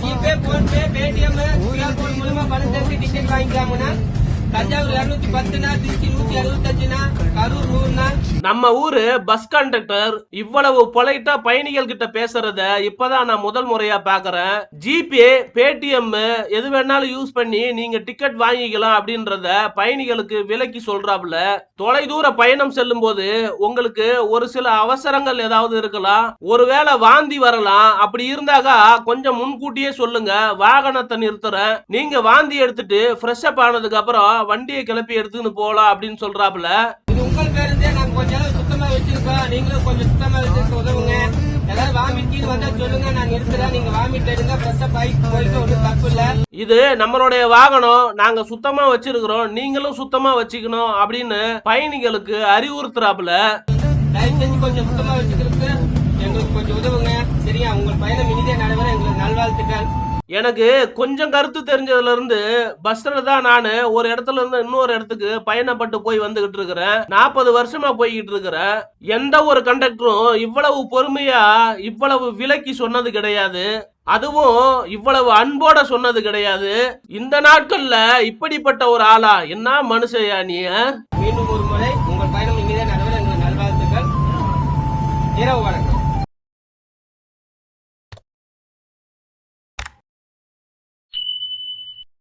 GPay PhonePe Paytm QR code மூலமா பணம் செலுத்தி டிக்கெட் வாங்கிக்கலாமுன்னா தஞ்சாவூர் இருநூத்தி பத்துனா திருச்சி நூத்தி அறுபத்தஞ்சுனா கரூர் நூறுனா நம்ம ஊரு பஸ் கண்டக்டர் இவ்வளவு பொலைட்டா பயணிகள் கிட்ட பேசுறத இப்பதான் நான் முதல் முறையா பாக்குறேன். ஜிபே பேடிஎம் எது வேணாலும் யூஸ் பண்ணி நீங்க டிக்கெட் வாங்கிக்கலாம் அப்படின்றத பயணிகளுக்கு விலக்கி சொல்றாப்ல தொலைதூர பயணம் செல்லும் போது உங்களுக்கு ஒரு சில அவசரங்கள் ஏதாவது இருக்கலாம். ஒருவேளை வாந்தி வரலாம். அப்படி இருந்தாக்கா கொஞ்சம் முன்கூட்டியே சொல்லுங்க. வாகனத்தை நிறுத்துறேன். நீங்க வாந்தி எடுத்துட்டு ஃப்ரெஷ் அப் ஆனதுக்கு அப்புறம் வண்டியை கிளப்பி எடுத்துன்னு போலாம் அப்படின்னு சொல்றாப்ல இது உங்கள் வச்சிருக்கோம் நீங்களும் கொஞ்சம் சுத்தமா வச்சிருக்க உதவுங்க. ஏதாவது வாமிட் வந்தா சொல்லுங்க. நான் நிறுத்துறேன் நீங்க வாமிட் எடுங்க. ஃப்ரெஷ்ஷா பைக் போயிட்டு ஒன்றும் தப்பு இல்ல. இது நம்மளுடைய வாகனம். நாங்க சுத்தமா வச்சிருக்கிறோம். நீங்களும் சுத்தமா வச்சுக்கணும் அப்படின்னு பயணிகளுக்கு அறிவுறுத்துறாப்புல. தயவு செஞ்சு கொஞ்சம் சுத்தமா வச்சுக்கிறதுக்கு எங்களுக்கு கொஞ்சம் உதவுங்க. சரியா? உங்கள் பயணம் இனிதே நடைபெற எங்களுக்கு நல்வாழ்த்துக்கள். எனக்கு கொஞ்சம் கருத்து தெரிஞ்சதுல இருந்து பஸ்ல தான் நானு ஒரு இடத்துல இருந்து இன்னொரு இடத்துக்கு பயணப்பட்டு போய் வந்துகிட்டு இருக்கிறேன். நாற்பது வருஷமா போய்கிட்டு இருக்கிறேன் எந்த ஒரு கண்டக்டரும் இவ்வளவு பொறுமையா இவ்வளவு விலக்கி சொன்னது கிடையாது. அதுவும் இவ்வளவு அன்போட சொன்னது கிடையாது. இந்த நாட்கள்ல இப்படிப்பட்ட ஒரு ஆளா? என்ன மனுஷயா நீ மீண்டும் ஒரு முறை உங்கள் பயணம் இனிதே நல்வாழ்த்துக்கள். இரவு வணக்கம்.